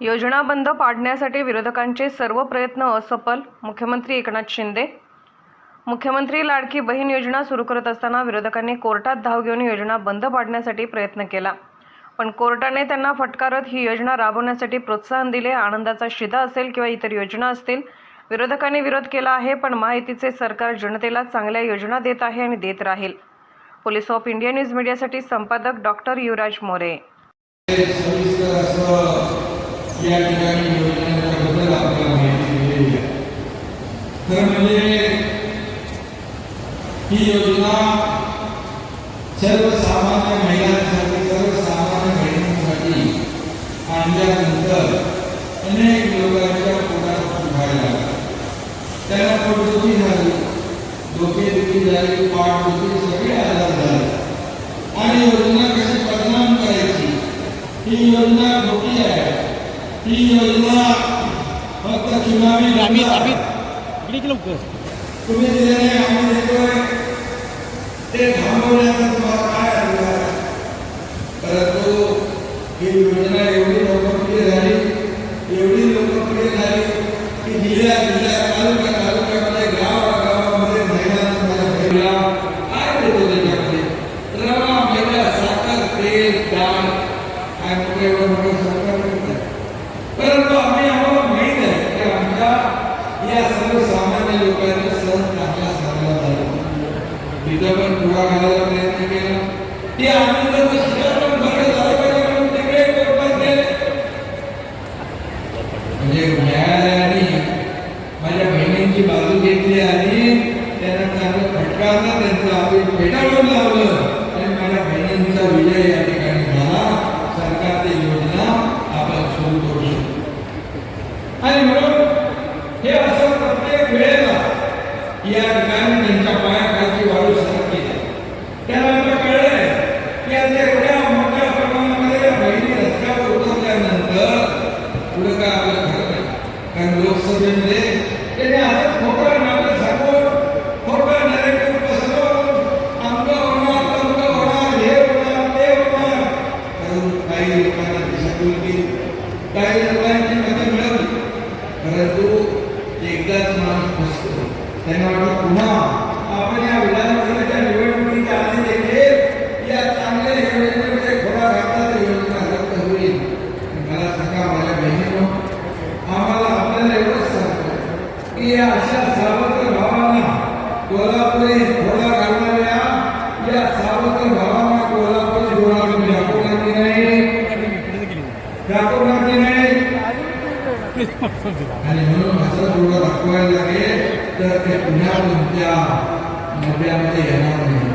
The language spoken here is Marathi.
योजना बंद पाडण्यासाठी विरोधकांचे सर्व प्रयत्न असफल मुख्यमंत्री एकनाथ शिंदे. मुख्यमंत्री लाडकी बहीण योजना सुरू करत असताना विरोधकांनी कोर्टात धाव घेऊन योजना बंद पाडण्यासाठी प्रयत्न केला. पण कोर्टाने त्यांना फटकारत ही योजना राबवण्यासाठी प्रोत्साहन दिले. आनंदाचा शिदा असेल किंवा इतर योजना असतील विरोधकांनी विरोध केला आहे पण माहितीचे सरकार जनतेला चांगल्या योजना देत आहे आणि देत राहील. पोलीस ऑफ इंडिया न्यूज मीडियासाठी संपादक डॉक्टर युवराज मोरे. या ठिकाणी योजनेबद्दल आपल्याला माहिती दिलेली आहे खरं म्हणजे ही योजना सर्वसामान्य महिलांसाठी सर्वसामान्य बहिणींसाठी आणल्यानंतर अनेक लोकांच्या पोटात लागला त्यांना पोटदुखी झाली डोकेदुखी झाली पाठदुखी सगळे अमित आहे. अमित इकडे की लवकर तुम्ही दिलेले आम्ही देतोय ते थांबवण्याचा तुम्हाला काय अधिकार आहे? परंतु ही योजना एवढी लोकप्रिय झाली एवढी लोकप्रिय झाली की जिल्ह्या जिल्ह्या तालुक्या तालुक्यामध्ये गावा गावामध्ये महिलांना काय देतो त्याच्यामध्ये रवा मैदा साखर तेल डाळ काय मोठं एवढं मोठं सरकार करतं परंतु आम्ही आम्हाला माहीत आहे की आमच्या या सर्वसामान्य लोकांचा सण चांगला साजरा झाला. तिथं पण पुढा घालायला प्रयत्न केला. ते आनंद झालं गेले म्हणजे न्यायालयाने माझ्या बहिणींची बाजू घेतली आणि त्यांना चांगलं फटकारलं त्यांचं आम्ही फेटाळून लावलं आणि माझ्या बहिणींचा विजय या ठिकाणी झाला सरकारची योजना आपण सुरू करू शकतो आणि म्हणून हे असं प्रत्येक वेळेला या ठिकाणी त्यांच्या पायाखालची वाळू सरकली त्याला मला कळलंय की आता एवढ्या मोठ्या प्रमाणामध्ये या बहिणी रस्त्यावर उतरल्यानंतर पुढे काय आपलं खरं नाही. कारण लोकसभेमध्ये त्यांनी आता खोटं नाटक सांगून खोटं नरेटिव्ह पसरवून आमचं होणार तमकं होणार हे होणार ते होणार. कारण काही लोकांना दिशा केली काही लोकांची मतं मिळवली परंतु एकदाच माणूस फसतो त्यांना पुन्हा आपण या विधानसभेच्या निवडणुकीच्या आधी देखील या चांगल्या योजनेमध्ये घोडा घातला तर योजना रद्द होईल मला सांगा माझ्या बहिणीनो आम्हाला आपल्याला एवढंच सांगतो की या अशा सावत्र भावांना कोल्हापुरी थोडा Alhamdulillah masa dulu aku yang lagi terkena lumpia, lumpia mati ya nanti.